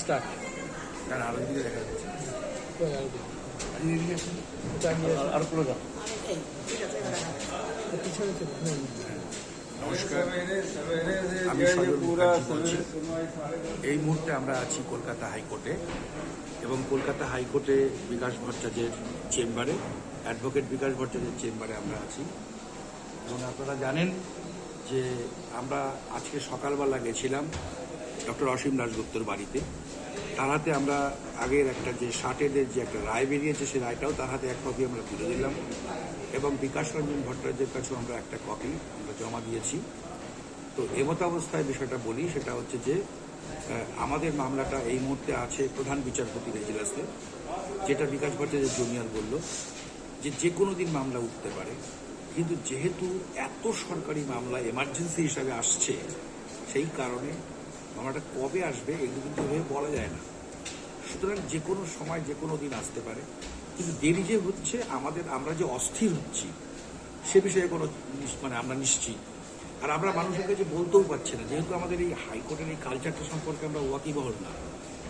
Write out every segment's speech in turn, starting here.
Start. কারণ আরও দিকে দেখা যাচ্ছে। আর পুরো। নমস্কার। আমি সজল মুখার্জি এই মুহূর্তে আমরা আছি কলকাতা হাইকোর্টে এবং কলকাতা হাইকোর্টে বিকাশ ভট্টাচার্যের চেম্বারে অ্যাডভোকেট বিকাশ ভট্টাচার্যের চেম্বারে আমরা আছি। এবং আপনারা জানেন যে আমরা আজকে সকালবেলা গেছিলাম ডক্টর অসীম দাশগুপ্তর বাড়িতে। তার হাতে আমরা আগের একটা যে ষাটেদের যে একটা রায় বেরিয়েছে, সেই রায়টাও তার হাতে এক কপি আমরা তুলে দিলাম। এবং বিকাশ রঞ্জন ভট্টাচার্যের কাছেও আমরা একটা কপি আমরা জমা দিয়েছি। তো এমত অবস্থায় বিষয়টা বলি, সেটা হচ্ছে যে আমাদের মামলাটা এই মুহূর্তে আছে প্রধান বিচারপতির এজলাসে যেটা বিকাশ ভট্টাচার্য জুনিয়র বলল যে যে কোনো দিন মামলা উঠতে পারে। কিন্তু যেহেতু এত সরকারি মামলা এমার্জেন্সি হিসাবে আসছে, সেই কারণে মামলাটা কবে আসবে এগুলো কিন্তু এভাবে বলা যায় না। সুতরাং যে কোনো সময় যে কোনো দিন আসতে পারে। কিন্তু দেরি যে হচ্ছে, আমাদের, আমরা যে অস্থির হচ্ছি, সে বিষয়ে কোনো মানে আমরা নিশ্চিত। আর আমরা মানুষের কাছে বলতেও পারছি না। যেহেতু আমাদের এই হাইকোর্টের এই কালচারটা সম্পর্কে আমরা ওয়াকিবহল না।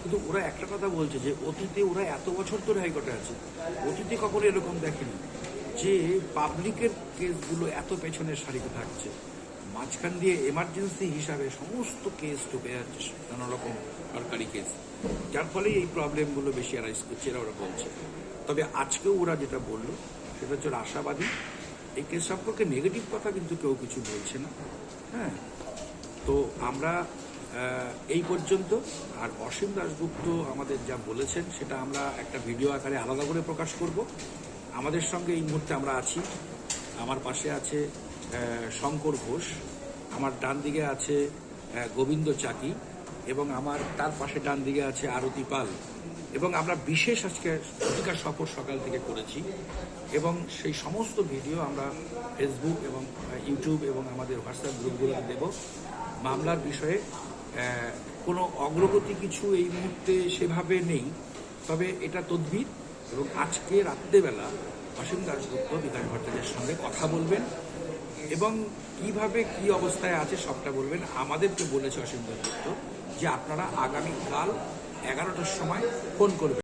কিন্তু ওরা একটা কথা বলছে যে, অতীতে ওরা এত বছর ধরে হাইকোর্টে আছে, অতীতে কখনো এরকম দেখেনি যে পাবলিকের কেসগুলো এত পেছনের সারিতে থাকছে। মাঝখান দিয়ে এমার্জেন্সি হিসাবে সমস্ত কেস ঢুকে যাচ্ছে, নানা রকম সরকারি কেস যার ফলে এই প্রবলেমগুলো বেশি অ্যারাইজ করছে, এরা ওরা বলছে। তবে আজকেও ওরা যেটা বলল, সেটা হচ্ছে আশাবাদী। এই কেস সম্পর্কে নেগেটিভ কথা কিন্তু কেউ কিছু বলছে না। হ্যাঁ? তো আমরা এই পর্যন্ত। আর অসীম দাশগুপ্ত আমাদের যা বলেছেন, সেটা আমরা একটা ভিডিও আকারে আলাদা করে প্রকাশ করব। আমাদের সঙ্গে এই মুহূর্তে আমরা আছি। আমার পাশে আছে শঙ্কর ঘোষ, আমার ডান দিকে আছে গোবিন্দ চাকি এবং আমার তার পাশে ডান দিকে আছে আরতি পাল। এবং আমরা বিশেষ আজকে অধিকার সফর সকাল থেকে করেছি এবং সেই সমস্ত ভিডিও আমরা ফেসবুক এবং ইউটিউব এবং আমাদের হোয়াটসঅ্যাপ গ্রুপগুলোতে দেব। মামলার বিষয়ে কোনো অগ্রগতি কিছু এই মুহূর্তে সেভাবে নেই, তবে এটা তদবির এবং আজকে রাত্রেবেলা অসীম দাসগুপ্ত বিকাশ ভট্টাচার্যের সঙ্গে কথা বলবেন। এবং কীভাবে কি অবস্থায় আছে সবটা বলবেন? আমাদেরকে বলেছে অসীম দত্ত যে আপনারা আগামীকাল এগারোটার সময় ফোন করবেন।